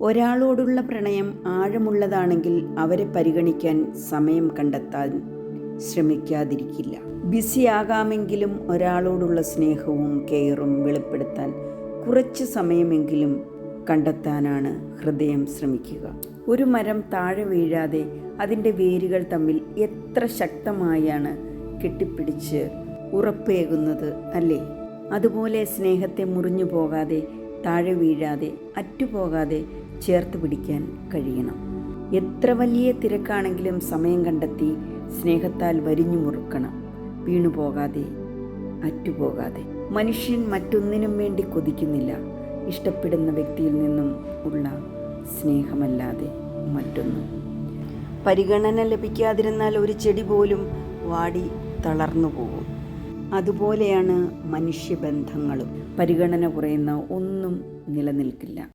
ഒരാളോടുള്ള പ്രണയം ആഴമുള്ളതാണെങ്കിൽ അവരെ പരിഗണിക്കാൻ സമയം കണ്ടെത്താൻ ശ്രമിക്കാതിരിക്കില്ല. ബിസിയാകാമെങ്കിലും ഒരാളോടുള്ള സ്നേഹവും കെയറും വെളിപ്പെടുത്താൻ കുറച്ച് സമയമെങ്കിലും കണ്ടെത്താനാണ് ഹൃദയം ശ്രമിക്കുക. ഒരു മരം താഴെ വീഴാതെ അതിന്റെ വേരുകൾ തമ്മിൽ എത്ര ശക്തമായാണ് കെട്ടിപ്പിടിച്ച് ഉറപ്പേകുന്നത് അല്ലേ? അതുപോലെ സ്നേഹത്തെ മുറിഞ്ഞു പോകാതെ താഴെ വീഴാതെ അറ്റുപോകാതെ ചേർത്ത് പിടിക്കാൻ കഴിയണം. എത്ര വലിയ തിരക്കാണെങ്കിലും സമയം കണ്ടെത്തി സ്നേഹത്താൽ വരിഞ്ഞു മുറുക്കണം. വീണുപോകാതെ അറ്റുപോകാതെ. മനുഷ്യൻ മറ്റൊന്നിനും വേണ്ടി കൊതിക്കുന്നില്ല. ഇഷ്ടപ്പെടുന്ന വ്യക്തിയിൽ നിന്നും ഉള്ള സ്നേഹമല്ലാതെ മറ്റൊന്നും. പരിഗണന ലഭിക്കാതിരുന്നാൽ ഒരു ചെടി പോലും വാടി തളർന്നു പോകും. അതുപോലെയാണ് മനുഷ്യബന്ധങ്ങളും. പരിഗണന കുറയുന്ന ഒന്നും നിലനിൽക്കില്ല.